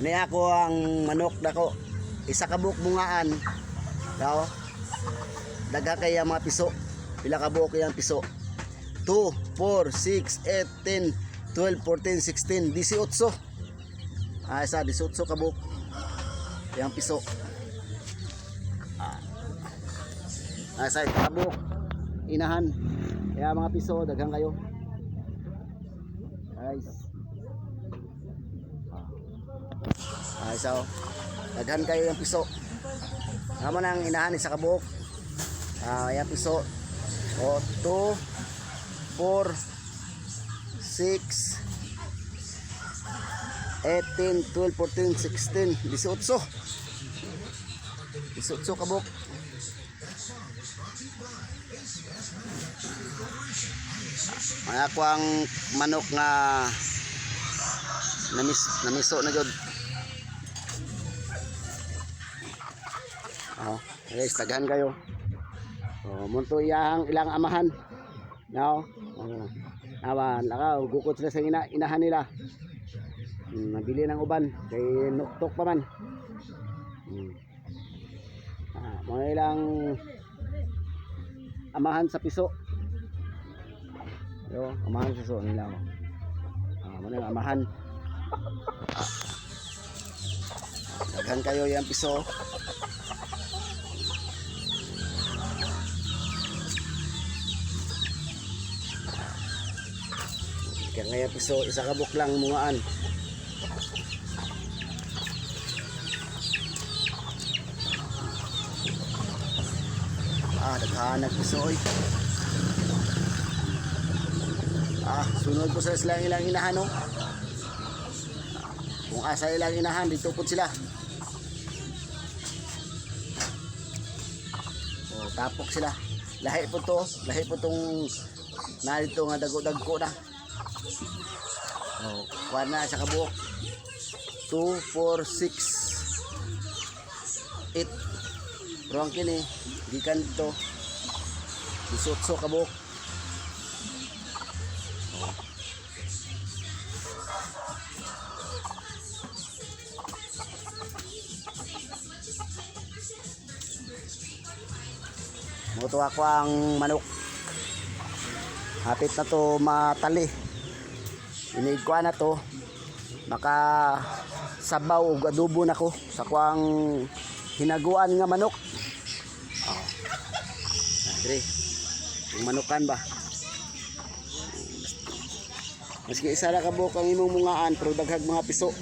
Ni ako ang manok dako. Isa ka buok bungaan. Daw. Daga kay mga piso. Pila ka buok yung piso. 2, 4, 6, 8, 10, 12, 14, 16, 18. Ah, isa, 18 ka buok. Yung piso. Ah, isa, ka buok. Inahan. Kaya mga piso, daghang kayo. Guys. Ah, isa oh. Daghan kayo yung piso. Naman ang inahan isa kabuok. Ah, yung piso. O, 2, 4, 6, 18, 12, 14, 16, 18. 18 kabuk. Ay ako ang manok nga namis namiso na jud. Guys, tagahan kayo. Oh, munto iyang ilang amahan. Now, oh, awan, lakaw, gukot sila sa ina, inahan nila. Hmm, nabili ng uban, kay nuktok pa man. Hmm. Ah, mga ilang amahan sa piso. Yo, amahan sa piso nila. oh. Ah, mga amahan. Daghan kayo yung piso. Kaya ngayon piso, isa ka buk lang mungaan. Ah, daghanag piso oy. Ah, sunod po sa silang ilang inahan no. Kung asa ilang inahan, dito po sila. Oh, tapok sila. Lahi po to, lahi po tong narito nga dago-dagko na. Oh, kuha na sa kabuok. 2, 4, 6, 8. Pero ang kini, gikan dito. Isutso kabuok. Oh. Muto ako ang manok. Hapit na to matali. Inigwa na to. Maka sabaw ug adobo nako sa kuang hinaguan nga manok. Oh. Dire. Yung manukan ba? Maski isa ra ka buok ang imong mungaan pero daghag mga piso.